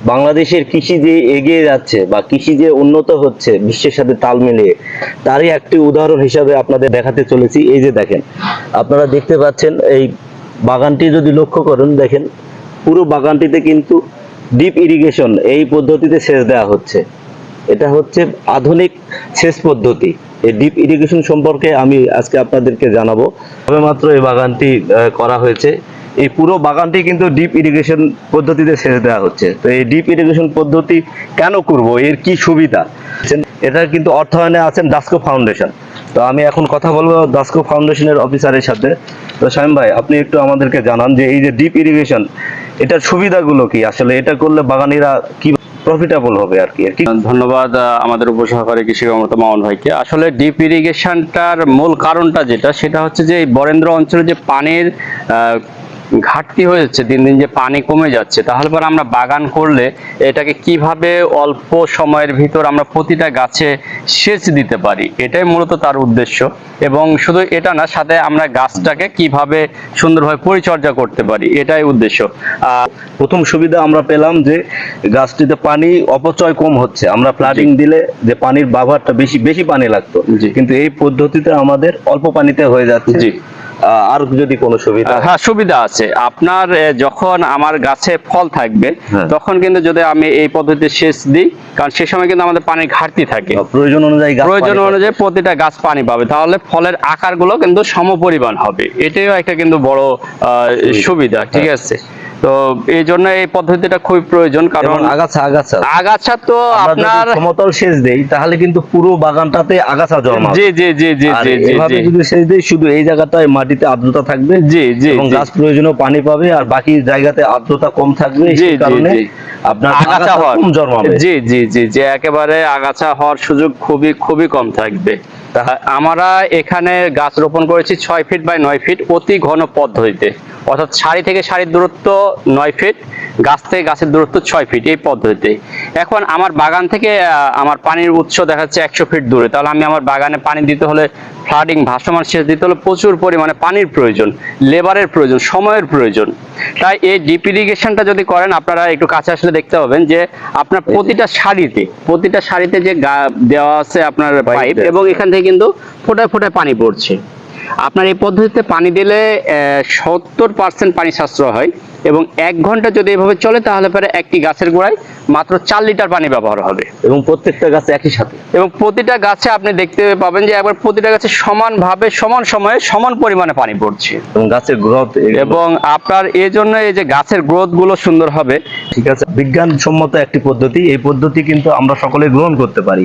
বাংলাদেশের কৃষি যে এগিয়ে যাচ্ছে বা কৃষি যে উন্নত হচ্ছে, বিশ্বের সাথে তাল মিলিয়ে, তারই একটি উদাহরণ হিসাবে আপনাদের দেখাতে চলেছি। এই যে দেখেন, আপনারা দেখতে পাচ্ছেন এই বাগানটি যদি লক্ষ্য করেন, দেখেন, পুরো বাগানটিতে কিন্তু ডিপ ইরিগেশন এই পদ্ধতিতে সেচ দেওয়া হচ্ছে। এটা হচ্ছে আধুনিক সেচ পদ্ধতি। এই ডিপ ইরিগেশন সম্পর্কে আমি আজকে আপনাদেরকে জানাব। তবে মাত্র এই বাগানটি করা হয়েছে। এই পুরো বাগানটি কিন্তু ডিপ ইরিগেশন পদ্ধতিতে সেচ দেওয়া হচ্ছে। তো এই ডিপ ইরিগেশন পদ্ধতি কেন করব? এর কি সুবিধা? এটা কিন্তু অর্থায়নে আছেন দাসকো ফাউন্ডেশন। তো আমি এখন কথা বলব দাসকো ফাউন্ডেশনের অফিসারের সাথে। তো শামিম ভাই, আপনি একটু আমাদেরকে জানান যে এই যে ডিপ ইরিগেশন এটার সুবিধাগুলো কি? আসলে এটা করলে বাগানিরা কি প্রফিটেবল হবে আর কি? ধন্যবাদ আমাদের উপসহকারী কৃষি কর্মকর্তা মামুন ভাইকে। আসলে ডিপ ইরিগেশনটার মূল কারণটা যেটা, সেটা হচ্ছে যে বরেন্দ্র অঞ্চলে যে পানির ঘাটতি হয়ে যাচ্ছে দিন দিন যে পানি কমে যাচ্ছে তাহলে পরে আমরা বাগান করলে এটাকে কীভাবে অল্প সময়ের ভিতর আমরা প্রতিটা গাছে সেচ দিতে পারি? এটাই মূলত তার উদ্দেশ্য। এবং শুধু এটা না সাথে আমরা গাছটাকে কীভাবে সুন্দরভাবে পরিচর্যা করতে পারি এটাই উদ্দেশ্য। প্রথম সুবিধা আমরা পেলাম যে গাছটিতে পানি অপচয় কম হচ্ছে। আমরা ফ্লাডিং দিলে যে পানির ব্যবহারটা বেশি বেশি পানি লাগতো। জি। কিন্তু এই পদ্ধতিতে আমাদের অল্প পানিতে হয়ে যাচ্ছে। আর যদি কোনো সুবিধা হ্যাঁ সুবিধা আছে। আপনার যখন আমার গাছে ফল থাকবে হ্যাঁ। তখন কিন্তু যদি আমি এই পদ্ধতিতে সেচ দিই কারণ সে সময় কিন্তু আমাদের পানির ঘাটতি থাকে। প্রয়োজন অনুযায়ী প্রয়োজন অনুযায়ী প্রতিটা গাছ পানি পাবে। তাহলে ফলের আকারগুলো কিন্তু সমপরিমাণ হবে। এটাও একটা কিন্তু বড় আহ, সুবিধা ঠিক হ্যাঁ। আছে? তো এই জন্য এই পদ্ধতিটা খুবই প্রয়োজন কারণ আগাছা আগাছা। আগাছা তো আপনার সমতল সেচ দেই তাহলে কিন্তু পুরো বাগানটাতে আগাছা জমা জি জি জি জি জি জি এভাবে যদি সেচ দেই শুধু এই জায়গাটায় মাটিতে আর্দ্রতা থাকবে জি জি এবং গাছ প্রয়োজনীয় পানি পাবে আর বাকি জায়গাতে আর্দ্রতা কম থাকবে সেই কারণে আপনার আগাছা কম জন্মাবে জি জি জি যে একেবারে আগাছা হওয়ার সুযোগ খুবই খুবই কম থাকবে। আমরা এখানে গাছ রোপণ করেছি ছয় ফিট বাই নয় ফিট অতি ঘন পদ্ধতিতে অর্থাৎ সারি থেকে সারির দূরত্ব নয় ফিট গাছ থেকে গাছের দূরত্ব ছয় ফিট এই পদ্ধতিতে এখন আমার বাগান থেকে আমার পানির উৎস দেখা যাচ্ছে একশো ফিট দূরে। তাহলে আমি আমার বাগানে পানি দিতে হলে ফ্লাডিং ভাসমান সেচ দিতে হলে প্রচুর পরিমাণে পানির প্রয়োজন লেবারের প্রয়োজন সময়ের প্রয়োজন। তাই এই ডিপ ইরিগেশনটা যদি করেন আপনারা একটু কাছে আসলে দেখতে পাবেন যে আপনার প্রতিটা সারিতে প্রতিটা সারিতে যে দেওয়া আছে আপনার পাইপ এবং এখান থেকে কিন্তু ফোটায় ফোটায় পানি পড়ছে। আপনার এই পদ্ধতিতে পানি দিলে সত্তর পার্সেন্ট পানি সাশ্রয় হয় এবং এক ঘণ্টা যদি এভাবে চলে তাহলে পরে একটি গাছের গোড়ায় মাত্র চার লিটার পানি ব্যবহার হবে। এবং প্রত্যেকটা গাছ একই সাথে? এবং প্রতিটা গাছে আপনি দেখতে পাবেন যে একবার প্রতিটা গাছে সমানভাবে সমান সময়ে সমান পরিমাণে পানি পড়ছে। এবং গাছের গ্রোথ এবং আপনার এই জন্য এই যে গাছের গ্রোথগুলো সুন্দর হবে। ঠিক আছে বিজ্ঞানসম্মত একটি পদ্ধতি। এই পদ্ধতি কিন্তু আমরা সকলে গ্রহণ করতে পারি।